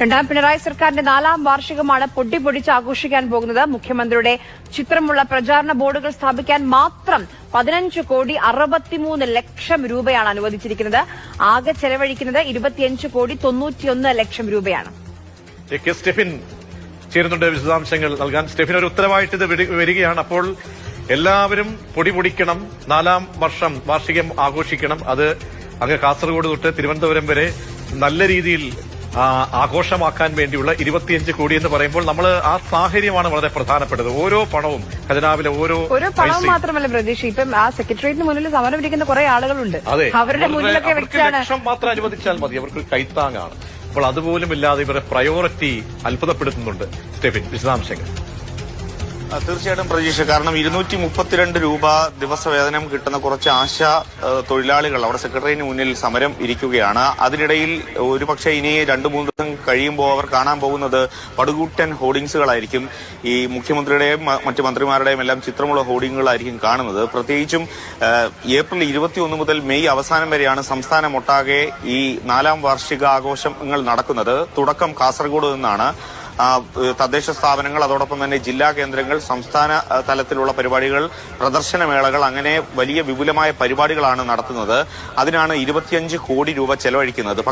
രണ്ടാം പിണറായി സർക്കാരിന്റെ നാലാം വാർഷികമാണ് പൊട്ടിപ്പൊടിച്ച് ആഘോഷിക്കാൻ പോകുന്നത്. മുഖ്യമന്ത്രിയുടെ ചിത്രമുള്ള പ്രചാരണ ബോർഡുകൾ സ്ഥാപിക്കാൻ മാത്രം പതിനഞ്ച് കോടി അറുപത്തിമൂന്ന് ലക്ഷം രൂപയാണ് അനുവദിച്ചിരിക്കുന്നത്. ആകെ ചെലവഴിക്കുന്നത് ഇരുപത്തിയഞ്ച് കോടി തൊണ്ണൂറ്റിയൊന്ന് ലക്ഷം രൂപയാണ്. സ്റ്റെഫിൻ ചേരുന്നുണ്ട് വിശദാംശങ്ങൾ നൽകാൻ. സ്റ്റെഫിൻ ഒരു ഉത്തരവായിട്ട് ഇത് വരികയാണ്. അപ്പോൾ എല്ലാവരും പൊടി പൊടിക്കണം. നാലാം വർഷം വാർഷികം ആഘോഷിക്കണം. അത് അങ്ങ് കാസർഗോഡ് തൊട്ട് തിരുവനന്തപുരം വരെ നല്ല രീതിയിൽ ആഘോഷമാക്കാൻ വേണ്ടിയുള്ള ഇരുപത്തിയഞ്ച് കോടി എന്ന് പറയുമ്പോൾ നമ്മൾ ആ സാഹചര്യമാണ് വളരെ പ്രധാനപ്പെട്ടത്. ഓരോ പണവും ഖജനാവിലെ ഓരോ ഓരോ പണം പൈസയും. മാത്രമല്ല പ്രതീക്ഷ. ഇപ്പം ആ സെക്രട്ടേറിയറ്റിന് മുന്നിൽ സമരം പിടിക്കുന്ന കുറെ ആളുകളുണ്ട്. അതെ. അവരുടെ മുന്നിലൊക്കെ വെച്ചാണ് ലക്ഷം മാത്രം അനുവദിച്ചാൽ മതി. അവർക്ക് കൈത്താങ്ങാണ്. അപ്പോൾ അതുപോലും ഇല്ലാതെ ഇവരുടെ പ്രയോറിറ്റി അത്ഭുതപ്പെടുത്തുന്നുണ്ട്. സ്റ്റെഫിൻ വിശദാംശങ്ങൾ. തീർച്ചയായിട്ടും പ്രതീക്ഷ. കാരണം ഇരുന്നൂറ്റി മുപ്പത്തിരണ്ട് രൂപ ദിവസവേതനം കിട്ടുന്ന കുറച്ച് ആശ തൊഴിലാളികൾ അവിടെ സെക്രട്ടറിന് മുന്നിൽ സമരം ഇരിക്കുകയാണ്. അതിനിടയിൽ ഒരുപക്ഷെ ഇനി രണ്ടു മൂന്ന് ദിവസം കഴിയുമ്പോൾ അവർ കാണാൻ പോകുന്നത് പടുകൂട്ടൻ ഹോർഡിങ്സുകളായിരിക്കും. ഈ മുഖ്യമന്ത്രിയുടെയും മറ്റു മന്ത്രിമാരുടെയും എല്ലാം ചിത്രമുള്ള ഹോർഡിങ്ങുകളായിരിക്കും കാണുന്നത്. പ്രത്യേകിച്ചും ഏപ്രിൽ ഇരുപത്തിയൊന്ന് മുതൽ മെയ് അവസാനം വരെയാണ് സംസ്ഥാനമൊട്ടാകെ ഈ നാലാം വാർഷികാഘോഷങ്ങൾ നടക്കുന്നത്. തുടക്കം കാസർഗോഡ് നിന്നാണ്. തദ്ദേശ സ്ഥാപനങ്ങൾ അതോടൊപ്പം തന്നെ ജില്ലാ കേന്ദ്രങ്ങൾ സംസ്ഥാന തലത്തിലുള്ള പരിപാടികൾ പ്രദർശനമേളകൾ അങ്ങനെ വലിയ വിപുലമായ പരിപാടികളാണ് നടത്തുന്നത്. അതിനാണ് ഇരുപത്തിയഞ്ച് കോടി രൂപ ചെലവഴിക്കുന്നത്.